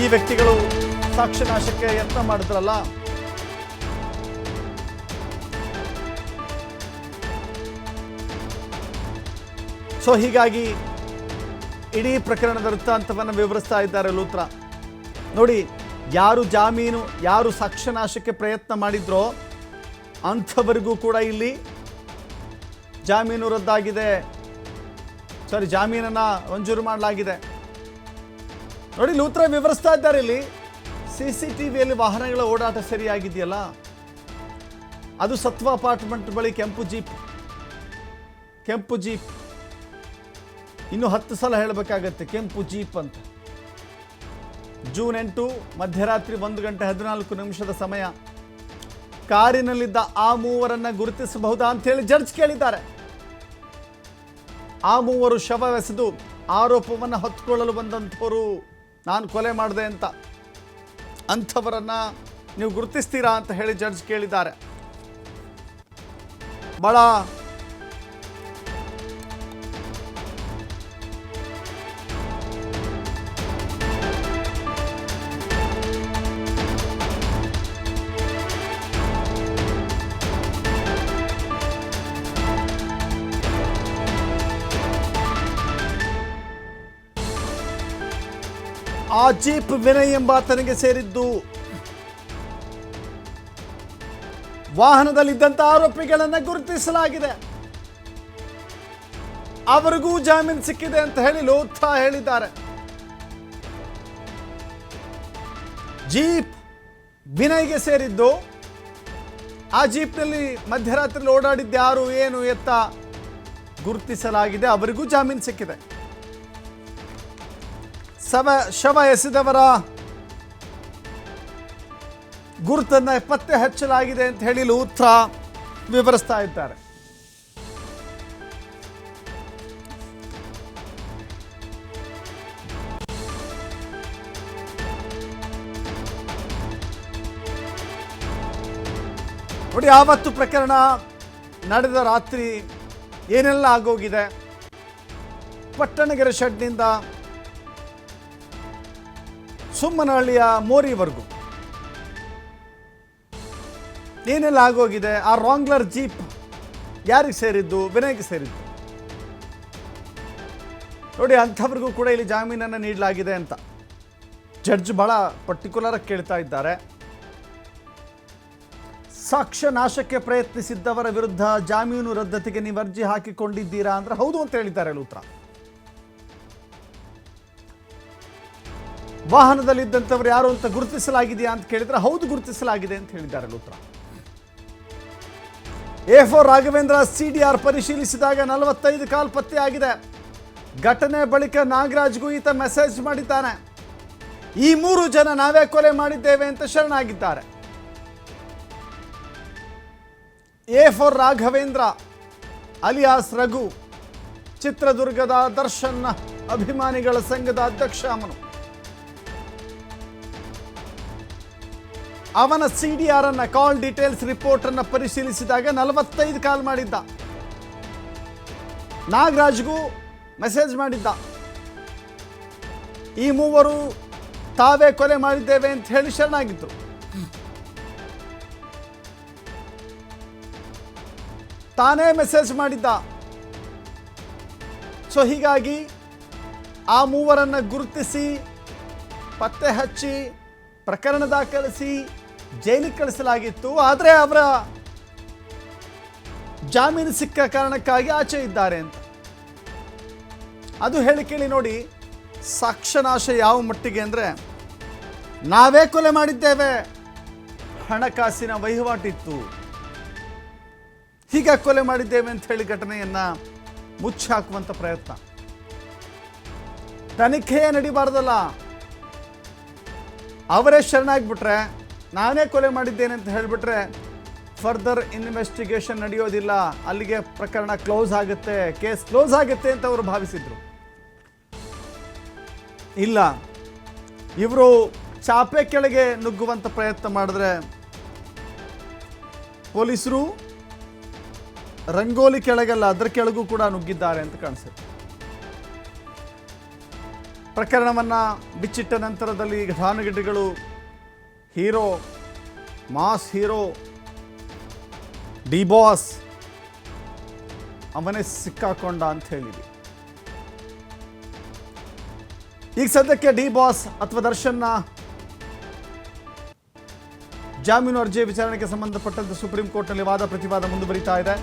ಈ ವ್ಯಕ್ತಿಗಳು ಸಾಕ್ಷ್ಯ ನಾಶಕ್ಕೆ ಯತ್ನ ಮಾಡಿದ್ರಲ್ಲ? ಸೊ ಹೀಗಾಗಿ ಇಡೀ ಪ್ರಕರಣದ ವೃತ್ತಾಂತವನ್ನು ವಿವರಿಸ್ತಾ ಇದ್ದಾರೆ ಲೂತ್ರ. ನೋಡಿ, ಯಾರು ಜಾಮೀನು, ಯಾರು ಸಾಕ್ಷ್ಯ ನಾಶಕ್ಕೆ ಪ್ರಯತ್ನ ಮಾಡಿದ್ರೋ ಅಂಥವರಿಗೂ ಕೂಡ ಇಲ್ಲಿ ಜಾಮೀನು ರದ್ದಾಗಿದೆ. ಸಾರಿ ಜಾಮೀನನ್ನು ಮಂಜೂರು ಮಾಡಲಾಗಿದೆ. ನೋಡಿ ಲೂತ್ರ ವಿವರಿಸ್ತಾ ಇದ್ದಾರೆ ಇಲ್ಲಿ. ಸಿ ಸಿ ಟಿ ವಿಯಲ್ಲಿ ವಾಹನಗಳ ಓಡಾಟ ಸರಿಯಾಗಿದೆಯಲ್ಲ? ಅದು ಸತ್ವ ಅಪಾರ್ಟ್ಮೆಂಟ್ ಬಳಿ ಕೆಂಪು ಜೀಪ್. ಕೆಂಪು ಜೀಪ್. ಇನ್ನು ಹತ್ತು ಸಲ ಹೇಳಬೇಕಾಗತ್ತೆ, ಕೆಂಪು ಜೀಪ್ ಅಂತ. ಜೂನ್ ಎಂಟು, ಮಧ್ಯರಾತ್ರಿ ಒಂದು ಗಂಟೆ ಹದಿನಾಲ್ಕು ನಿಮಿಷದ ಸಮಯ. ಕಾರಿನಲ್ಲಿದ್ದ ಆ ಮೂವರನ್ನ ಗುರುತಿಸಬಹುದಾ ಅಂತ ಹೇಳಿ ಜಡ್ಜ್ ಕೇಳಿದ್ದಾರೆ. ಆ ಮೂವರು ಶವವೆಸೆದು ಆರೋಪವನ್ನು ಹೊತ್ಕೊಳ್ಳಲು ಬಂದಂಥವರು ನಾನು ಕೊಲೆ ಮಾಡಿದೆ ಅಂತ. ಅಂಥವರನ್ನು ನೀವು ಗುರುತಿಸ್ತೀರಾ ಅಂತ ಹೇಳಿ ಜಡ್ಜ್ ಕೇಳಿದ್ದಾರೆ. ಬಹಳ ಆ ಜೀಪ್ ವಿನಯ್ ಎಂಬಾತನಿಗೆ ಸೇರಿದ್ದು. ವಾಹನದಲ್ಲಿದ್ದಂಥ ಆರೋಪಿಗಳನ್ನು ಗುರುತಿಸಲಾಗಿದೆ. ಅವರಿಗೂ ಜಾಮೀನು ಸಿಕ್ಕಿದೆ ಅಂತ ಹೇಳಿ ಲೋಥಾ ಹೇಳಿದ್ದಾರೆ. ಜೀಪ್ ವಿನಯ್ಗೆ ಸೇರಿದ್ದು. ಆ ಜೀಪ್ನಲ್ಲಿ ಮಧ್ಯರಾತ್ರಿ ಓಡಾಡಿದ್ದು ಯಾರು, ಏನು, ಎತ್ತ ಗುರುತಿಸಲಾಗಿದೆ. ಅವರಿಗೂ ಜಾಮೀನು ಸಿಕ್ಕಿದೆ. ಶವ ಶವ ಎಸೆದವರ ಗುರುತನ್ನ ಪತ್ತೆ ಹಚ್ಚಲಾಗಿದೆ ಅಂತ ಹೇಳಿ ಲೂತ್ರ ವಿವರಿಸ್ತಾ ಇದ್ದಾರೆ. ನೋಡಿ, ಆವತ್ತು ಪ್ರಕರಣ ನಡೆದ ರಾತ್ರಿ ಏನೆಲ್ಲ ಆಗೋಗಿದೆ? ಪಟ್ಟಣಗೆರೆ ಶೆಡ್ನಿಂದ ಸುಮ್ಮನಹಳ್ಳಿಯ ಮೋರಿವರೆಗೂ. ಏನೆಲ್ಲ ಆಗೋಗಿದೆ? ಆ ರಾಂಗ್ಲರ್ ಜೀಪ್ ಯಾರಿಗೆ ಸೇರಿದ್ದು? ವಿನಯ್ಗೆ ಸೇರಿದ್ದು. ನೋಡಿ, ಅಂಥವ್ರಿಗೂ ಕೂಡ ಇಲ್ಲಿ ಜಾಮೀನನ್ನು ನೀಡಲಾಗಿದೆ ಅಂತ. ಜಡ್ಜ್ ಬಹಳ ಪರ್ಟಿಕ್ಯುಲರ್ ಆಗಿ ಕೇಳ್ತಾ ಇದ್ದಾರೆ. ಸಾಕ್ಷ್ಯ ನಾಶಕ್ಕೆ ಪ್ರಯತ್ನಿಸಿದ್ದವರ ವಿರುದ್ಧ ಜಾಮೀನು ರದ್ದತಿಗೆ ನೀವು ಅರ್ಜಿ ಹಾಕಿಕೊಂಡಿದ್ದೀರಾ ಅಂದ್ರೆ ಹೌದು ಅಂತ ಹೇಳಿದ್ದಾರೆ ಲೂತ್ರ ವಾಹನದಲ್ಲಿದ್ದಂಥವ್ರು ಯಾರು ಅಂತ ಗುರುತಿಸಲಾಗಿದೆಯಾ ಅಂತ ಕೇಳಿದ್ರೆ ಹೌದು ಗುರುತಿಸಲಾಗಿದೆ ಅಂತ ಹೇಳಿದ್ದಾರೆ ಲೂತ್ರ. ಎ ಫೋರ್ ರಾಘವೇಂದ್ರ ಸಿಡಿಆರ್ ಪರಿಶೀಲಿಸಿದಾಗ ನಲವತ್ತೈದು ಕಾಲ್ ಪತ್ತೆಯಾಗಿದೆ ಘಟನೆ ಬಳಿಕ ನಾಗರಾಜ್ಗೂ ಈತ ಮೆಸೇಜ್ ಮಾಡಿದ್ದಾನೆ. ಈ ಮೂರು ಜನ ನಾವೇ ಕೊಲೆ ಮಾಡಿದ್ದೇವೆ ಅಂತ ಶರಣಾಗಿದ್ದಾರೆ. A four Raghavendra alias Raghu ಚಿತ್ರದುರ್ಗದ ದರ್ಶನ್ ಅಭಿಮಾನಿಗಳ ಸಂಘದ ಅಧ್ಯಕ್ಷ ಅವನು ಅವನ ಸಿ ಡಿ ಆರ್ ಅನ್ನ ಕಾಲ್ ಡೀಟೇಲ್ಸ್ ರಿಪೋರ್ಟ್ ಅನ್ನ ಪರಿಶೀಲಿಸಿದಾಗ ನಲವತ್ತೈದು ಕಾಲ್ ಮಾಡಿದ್ದ. ನಾಗರಾಜ್ಗೂ ಮೆಸೇಜ್ ಮಾಡಿದ್ದ. ಈ ಮೂವರು ತಾವೇ ಕೊಲೆ ಮಾಡಿದ್ದೇವೆ ಅಂತ ಹೇಳಿ ಶರಣಾಗಿದ್ರು. ತಾನೇ ಮೆಸೇಜ್ ಮಾಡಿದ್ದ. ಸೊ ಹೀಗಾಗಿ ಆ ಮೂವರನ್ನು ಗುರುತಿಸಿ, ಪತ್ತೆ ಹಚ್ಚಿ, ಪ್ರಕರಣ ದಾಖಲಿಸಿ ಜೈಲಿಗೆ ಕಳಿಸಲಾಗಿತ್ತು, ಆದರೆ ಅವರ ಜಾಮೀನು ಸಿಕ್ಕ ಕಾರಣಕ್ಕಾಗಿ ಆಚೆ ಇದ್ದಾರೆ ಅಂತ. ಅದು ಹೇಳಿ ಕೇಳಿ ನೋಡಿ ಸಾಕ್ಷನಾಶ ಯಾವ ಮಟ್ಟಿಗೆ ಅಂದರೆ, ನಾವೇ ಕೊಲೆ ಮಾಡಿದ್ದೇವೆ, ಹಣಕಾಸಿನ ವಹಿವಾಟಿತ್ತು. ಹೀಗೆ ಕೊಲೆ ಮಾಡಿದ್ದೇವೆ ಅಂತ ಹೇಳಿ ಘಟನೆಯನ್ನ ಮುಚ್ಚಿ ಹಾಕುವಂಥ ಪ್ರಯತ್ನ. ತನಿಖೆಯೇ ನಡಿಬಾರ್ದಲ್ಲ. ಅವರೇ ಶರಣಾಗ್ಬಿಟ್ರೆ ನಾನೇ ಕೊಲೆ ಮಾಡಿದ್ದೇನೆ ಅಂತ ಹೇಳಿಬಿಟ್ರೆ ಫರ್ದರ್ ಇನ್ವೆಸ್ಟಿಗೇಷನ್ ನಡೆಯೋದಿಲ್ಲ. ಅಲ್ಲಿಗೆ ಪ್ರಕರಣ ಕ್ಲೋಸ್ ಆಗುತ್ತೆ. ಕೇಸ್ ಕ್ಲೋಸ್ ಆಗುತ್ತೆ ಅಂತ ಅವರು ಭಾವಿಸಿದ್ರು. ಇಲ್ಲ. ಇವರು ಚಾಪೆ ಕೆಳಗೆ ನುಗ್ಗುವಂಥ ಪ್ರಯತ್ನ ಮಾಡಿದ್ರೆ ಪೊಲೀಸರು ರಂಗೋಲಿ ಕೆಳಗಲ್ಲ, ಅದರ ಕೆಳಗೂ ಕೂಡ ನುಗ್ಗಿದ್ದಾರೆ ಅಂತ ಕಾಣಿಸುತ್ತೆ. ಪ್ರಕರಣವನ್ನು ಬಿಚ್ಚಿಟ್ಟ ನಂತರದಲ್ಲಿ ಘಟಾನುಘಟಿಗಳು hero, mass hero, D boss, ಅವನೇ ಸಿಕ್ಕಾಕೊಂಡ ಅಂತ ಹೇಳಿದೆ ಈಗ ಸದ್ಯಕ್ಕೆ ಡಿ ಬಾಸ್ ಅಥವಾ ದರ್ಶನ್ನ ಜಾಮೀನು ಅರ್ಜಿ ವಿಚಾರಣೆಗೆ ಸಂಬಂಧಪಟ್ಟಂತೆ ಸುಪ್ರೀಂ ಕೋರ್ಟ್ನಲ್ಲಿ ವಾದ ಪ್ರತಿವಾದ ಮುಂದುವರಿತಾ ಇದೆ.